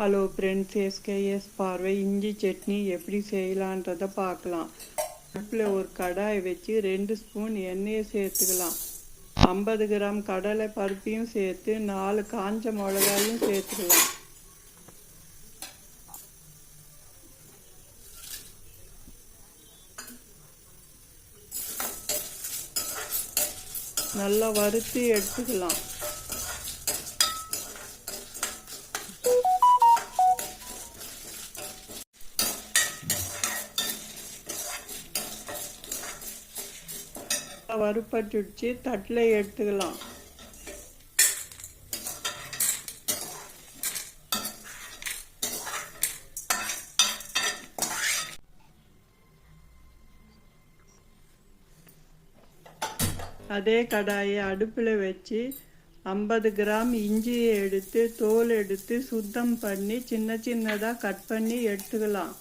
Hello friends SKS பார்வை. இஞ்சி சட்னி எப்படி செய்யலான்றதை பார்க்கலாம். அடுப்பில் ஒரு கடாய் வச்சு ரெண்டு ஸ்பூன் எண்ணெயை சேர்த்துக்கலாம். ஐம்பது கிராம் கடலை பருப்பையும் சேர்த்து நாலு காஞ்ச மிளகாயும் சேர்த்துக்கலாம். நல்லா வறுத்து எடுத்துக்கலாம். வறுப்பட்டுச்சு தட்டில் எடுத்துக்கலாம். அதே கடாயை அடுப்பில் வச்சு ஐம்பது கிராம் இஞ்சியை எடுத்து தோல் எடுத்து சுத்தம் பண்ணி சின்ன சின்னதாக கட் பண்ணி எடுத்துக்கலாம்.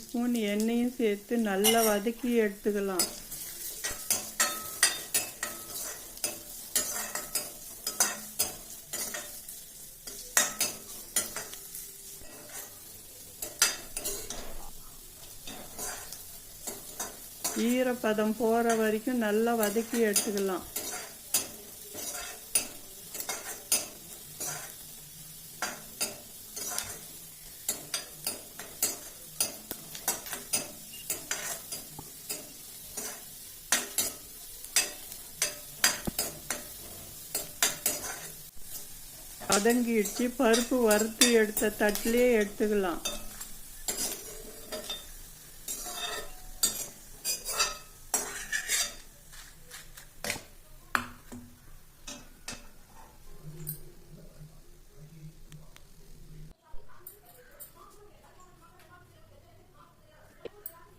ஸ்பூன் எண்ணெயும் சேர்த்து நல்லா வதக்கி எடுத்துக்கலாம். ஈரப்பதம் போகிற வரைக்கும் நல்லா வதக்கி எடுத்துக்கலாம். வதங்கிடுச்சு பருப்பு வறுத்து எடுத்த தட்டிலே எடுத்துக்கலாம்.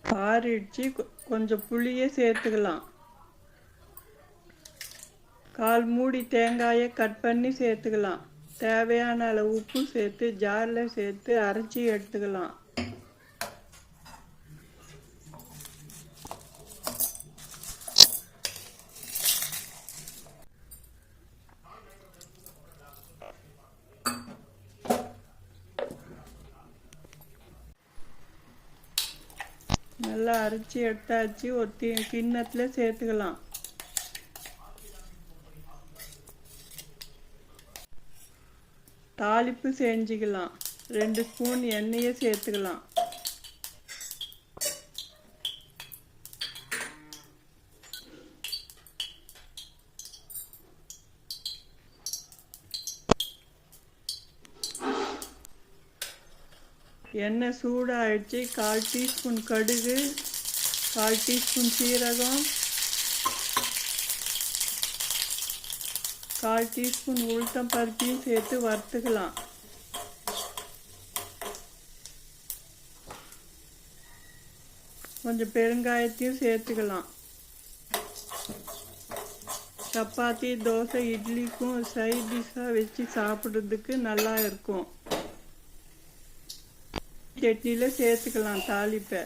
ஆறிடுச்சு கொ- கொஞ்சம் புளியை சேர்த்துக்கலாம். கால் மூடி தேங்காயை கட் பண்ணி சேர்த்துக்கலாம். தேவையான அளவு உப்பு சேர்த்து ஜாரில் சேர்த்து அரைச்சி எடுத்துக்கலாம். நல்லா அரைச்சி எடுத்தாச்சு. ஒரு தி கிண்ணத்தில் சேர்த்துக்கலாம். தாளிப்பு செஞ்சுக்கலாம். ரெண்டு ஸ்பூன் எண்ணெயை சேர்த்துக்கலாம். எண்ணெய் சூடாயிடுச்சு. கால் டீஸ்பூன் கடுகு கால் டீஸ்பூன் சீரகம் கால் டீஸ்பூன் உளுத்தம் பருப்பையும் சேர்த்து வறுத்துக்கலாம். கொஞ்சம் பெருங்காயத்தையும் சேர்த்துக்கலாம். சப்பாத்தி தோசை இட்லிக்கும் சைட் டிஷ்ஷாக வச்சு சாப்பிட்றதுக்கு நல்லா இருக்கும். சட்னியில் சேர்த்துக்கலாம் தாளிப்பை.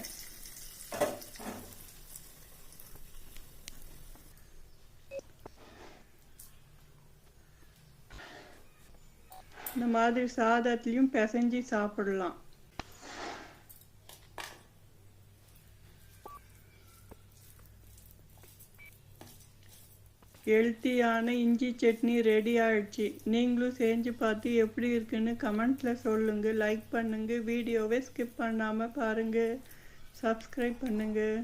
இந்த மாதிரி சாதத்துலேயும் பிசைஞ்சு சாப்பிடலாம். ஹெல்த்தியான இஞ்சி சட்னி ரெடி ஆயிடுச்சு. நீங்களும் செஞ்சு பார்த்து எப்படி இருக்குன்னு கமெண்ட்ஸில் சொல்லுங்கள் லைக் பண்ணுங்கள் வீடியோவை ஸ்கிப் பண்ணாமல் பாருங்கள் சப்ஸ்கிரைப் பண்ணுங்கள்